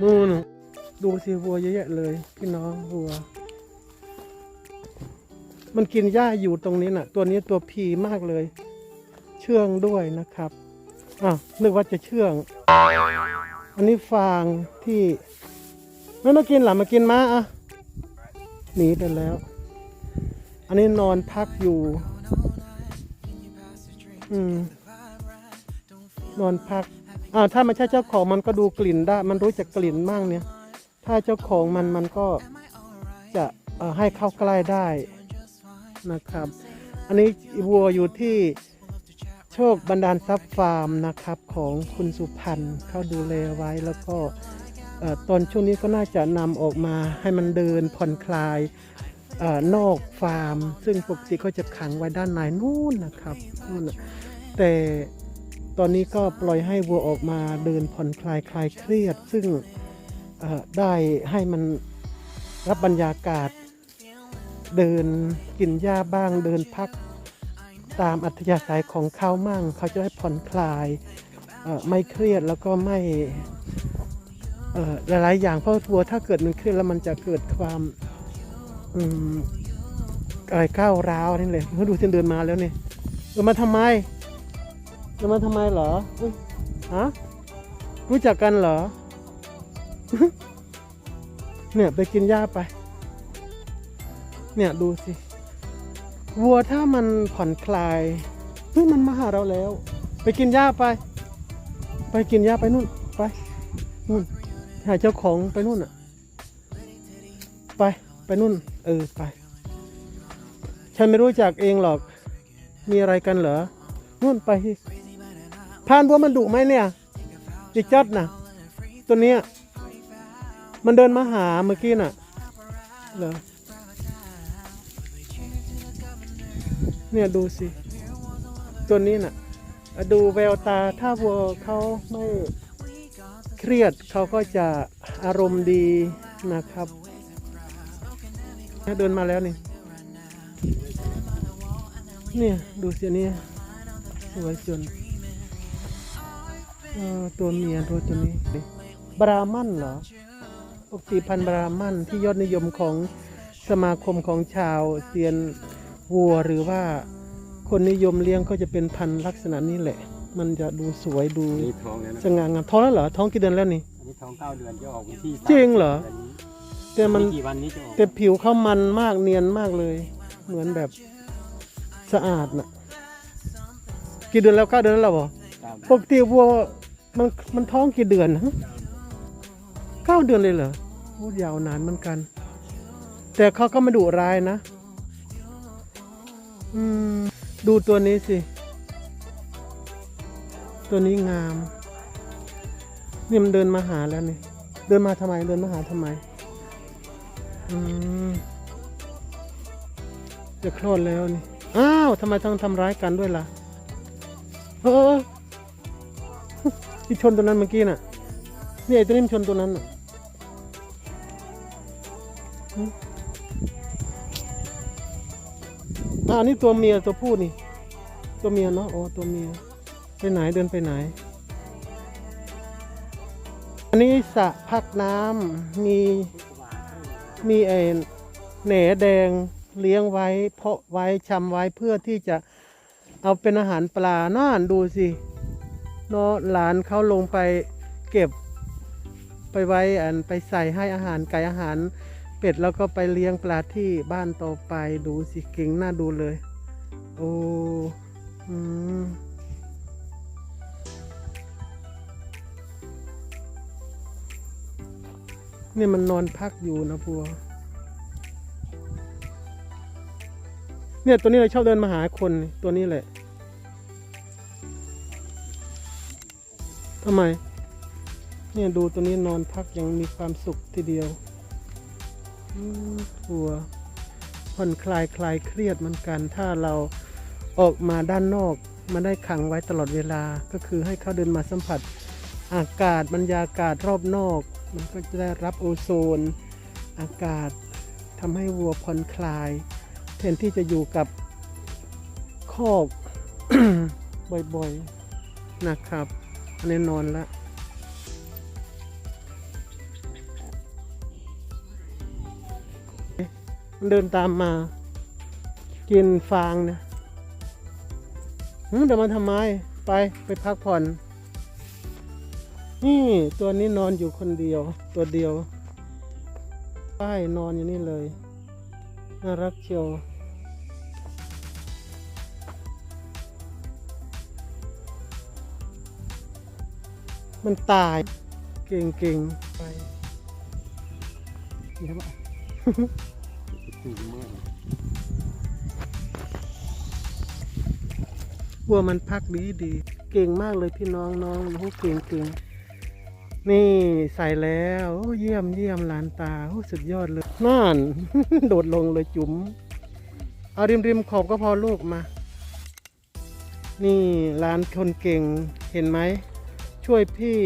นู่นดูสิวัวเยอะแยะเลย พี่น้องวัว มันกินหญ้าอยู่ตรงนี้น่ะ ตัวนี้ตัวพีมากเลย เชื่องด้วยนะครับอ้าวนึกว่าจะเชื่อง อันนี้ฟางที่ไม่มากินหรอมากินมาอะหนีไปแล้ว อันนี้นอนพักอยู่ อืม นอนพัก อ่าถ้าไม่ใช่เจ้าของมันก็ดูกลิ่นได้ มันรู้จักกลิ่นมั่งเนี่ย ถ้าเจ้าของมันมันก็จะให้เข้าใกล้ได้นะครับ อันนี้วัวอยู่ที่โชคบันดาลทรัพย์ฟาร์มนะครับของคุณสุพันธ์เขาดูแลไว้แล้วก็ตอนช่วงนี้ก็น่าจะนำออกมาให้มันเดินผ่อนคลายอนอกฟาร์ม ซึ่งปกติเขาจะขังไว้ด้านในนู่นนะครับนู่นแต่ ตอนนี้ก็ปล่อยให้วัวออกมาเดินผ่อนคลายคลายเครียด ซึ่งได้ให้มันรับบรรยากาศ เดินกินหญ้าบ้างเดินพักตามอัธยาศัยของเขามั่ง เขาจะได้ผ่อนคลายไม่เครียดแล้วก็ไม่หลายๆอย่างเพราะวัวถ้าเกิดมันเครียดแล้วมันจะเกิดความอะไรก้าวร้าวนี่เลยเขาดูฉันเดินมาแล้วเนี่ยเดินมาทำไม เดินมาทำไมเหรออุ๊ยฮะรู้จักกันเหรอ เนี่ยไปกินหญ้าไป เนี่ยดูสิ วัวถ้ามันผ่อนคลายเฮ้ยมันมาหาเราแล้ว ไปกินหญ้าไป ไปกินหญ้าไปนู่นไปนู่นหาเจ้าของไปนู่นอะ ไปไปนู่น เออไป ฉันไม่รู้จักเองหรอก มีอะไรกันเหรอนู่นไป พานวัวมันดุไหมเนี่ยจิจัดนะตัวเนี้ยมันเดินมาหาเมื่อกี้น่ะเหรอเนี่ยดูสิ ตัวนี้น่ะ ดูแววตาถ้าวัวเขาไม่เครียดเขาก็จะอารมณ์ดีนะครับเดินมาแล้วนี่เนี่ย ดูสิอันนี่สวยจน เออตัวเมียตัวตัวนี้ดิบรามันเหรอปกติพันธุ์บรามันที่ยอดนิยมของสมาคมของชาวเซียนวัวหรือว่าคนนิยมเลี้ยงก็จะเป็นพันธุ์ลักษณะนี้แหละ มันจะดูสวยดูนี่ท้องแล้วนะสง่างามท้องแล้วเหรอท้องกี่เดือนแล้วนี่ อันนี้ท้องเก้าเดือนจะออกวันที่จริงเหรอ ดือนนี้แต่มันไม่กี่วันนี้จะออกแต่ผิวเขามันมากเนียนมากเลย เหมือนแบบสะอาดน่ะกี่เดือนแล้วเก้าเดือนแล้วเหรอ ตามปกติวัว มันมันท้องกี่เดือนฮะเก้าเดือนเลยเหรอโอ้ยาวนานเหมือนกัน แต่เขาก็ม่ดุร้ายนะอืมดูตัวนี้สิ ตัวนี้งามนี่มันเดินมาหาแล้วนี่ เดินมาทำไม เดินมาหาทำไม อืมจะคลอดแล้วนี่ อ้าวทำไมต้องทำร้ายกันด้วยล่ะ เออ ที่ชนตัวนั้นเมื่อกี้น่ะนี่ไอ้ตัวนี้มันชนตัวนั้นน่ะอ่าอันนี้ตัวเมียตัวผู้นี่ ตัวเมียเนาะโอ๋อตัวเมีย ไปไหนเดินไปไหน อันนี้สระพักน้ำมีมีไอ้แหนแดงเลี้ยงไว้ เพาะไว้ชำไว้เพื่อที่จะเอาเป็นอาหารปลาน่านดูสิ เนาะหลานเขาลงไปเก็บไปไว้อันไปใส่ให้อาหารไก่อาหาร เป็ดแล้วก็ไปเลี้ยงปลาที่บ้านต่อไปดูสิเก่งน่าดูเลย โอ้อืมเนี่ยมันนอนพักอยู่นะพัว เนี่ยตัวนี้เลยชอบเดินมาหาคนตัวนี้แหละ ทำไม เนี่ยดูตัวนี้นอนพักยังมีความสุขทีเดียวอืมหัวผ่อนคลายคลายเครียดเหมือนกัน ถ้าเราออกมาด้านนอกมาได้ขังไว้ตลอดเวลา ก็คือให้เขาเดินมาสัมผัส อากาศบรรยากาศรอบนอก มันก็จะได้รับโอโซน อากาศทำให้วัวผ่อนคลายแทนที่จะอยู่กับคอกบ่อยๆนะครับ อันนี้นอนแล้วมันเดินตามมา กินฟางนะเดี๋ยวมาทำไม ไปไปพักผ่อน นี่ตัวนี้นอนอยู่คนเดียว ตัวเดียวป้ายนอนอยู่นี่เลย น่ารักเชียว มันตาย เก่งเก่งๆไปเดี๋ยวอะตื่นเมื่อวัวมันพักดีดี เก่งมากเลยพี่น้องน้องโอ้เก่งเก่งนี่ใส่แล้วโอ้เยี่ยมเยี่ยมหลานตาโอ้สุดยอดเลยนั่น โดดลงเลยจุ๋มเอาริมริมขอบก็พอลูกมา นี่หลานคนเก่งเห็นไหม ช่วยพี่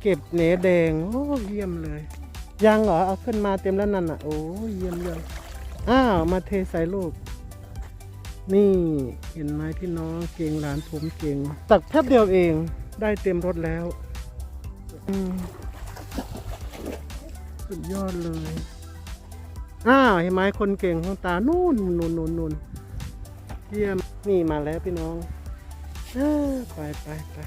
เก็บเหนแดง โอ้เยี่ยมเลย ยังเหรอ เอาขึ้นมาเต็มแล้วนั่นอะ โอ้เยี่ยมเยี่ยอ้าว มาเทใส่ลูก นี่เห็นไหมพี่น้องเก่งหลานผมเก่งตักแป๊บเดียวเองได้เต็มรถแล้วสุดยอดเลย อ้าวเห็นไหมคนเก่งของตา นู่นนู่นนู่นนู่นเยี่ยม นี่มาแล้วพี่น้อง ไปไปไป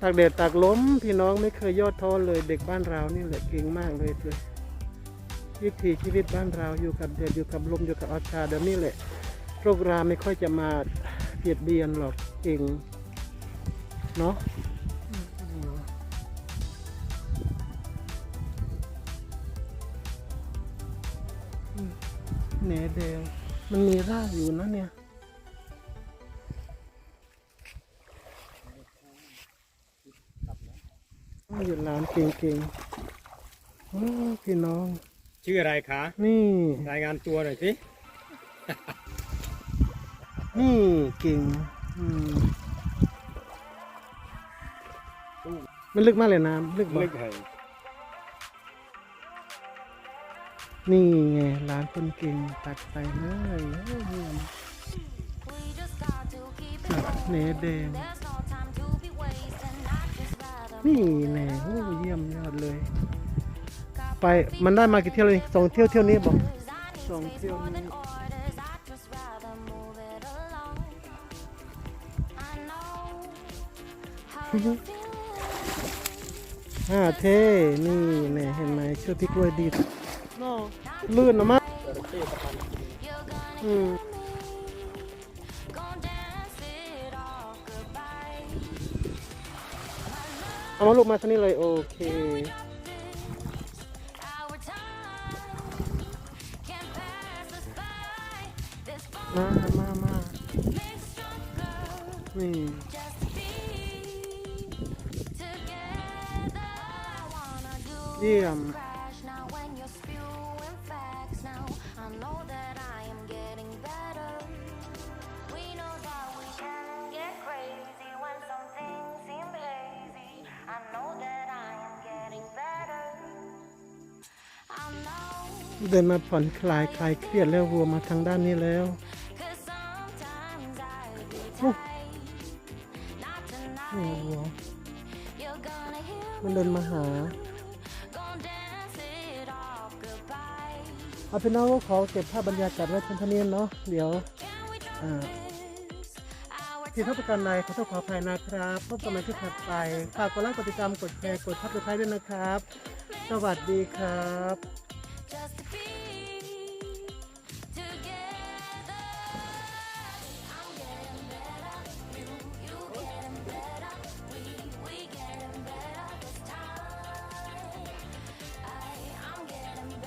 ตากแดดตากล้มพี่น้องไม่เคยย่อท้อเลยเด็กบ้านเรานี่แหละเก่งมากเลยเลยวิถีชีวิตบ้านเราอยู่กับแดดอยู่กับลมอยู่กับอากาศเดี๋ยวนี้แหละโรคราไม่ค่อยจะมาเบียดเบียนหรอกเก่งเนาะอืมแหนแดงมันมีรากอยู่นะเนี่ย โอ้ยหลานเก่งๆโอ้พี่น้อง ชื่ออะไรคะ นี่ รายงานตัวหน่อยสิ นี่เก่งอืมมันลึกมากเลยน้ำลึกบ่ลึกให้นี่ไงร้านคนเก่งตักไปเลยโอ้โหเนแดง นี่แน่โอ้เยี่ยมยอดเลย ไปมันได้มากี่เที่ยวเลยสองเที่ยวเที่ยวนี้บอกสองเที่ยวนี้อ่าเท่นี่แน่เห็นไหมเชื่อพี่กล้วยดีนอลื่นนะมั้งอืม เอามาลูกมาทางนี้เลยโอเคมามามานี่เยี่ยม เดินมาผ่อนคลายคลายเครียดแล้ววัวมาทางด้านนี้แล้วโอ้นี่วัวมันเดินมาหาเอาเป็นน้องก็ขอเก็บภาพบรรยากาศไว้เพียงเท่านี้เนาะเดี๋ยวที่ทับประกันในขอโทษขออภัยนะครับพบกันใหม่ที่ถัดไปฝากกดไลค์กดติดตามกดแชร์กดทับสไครต์ด้วยนะครับ สวัสดีครับ Just to be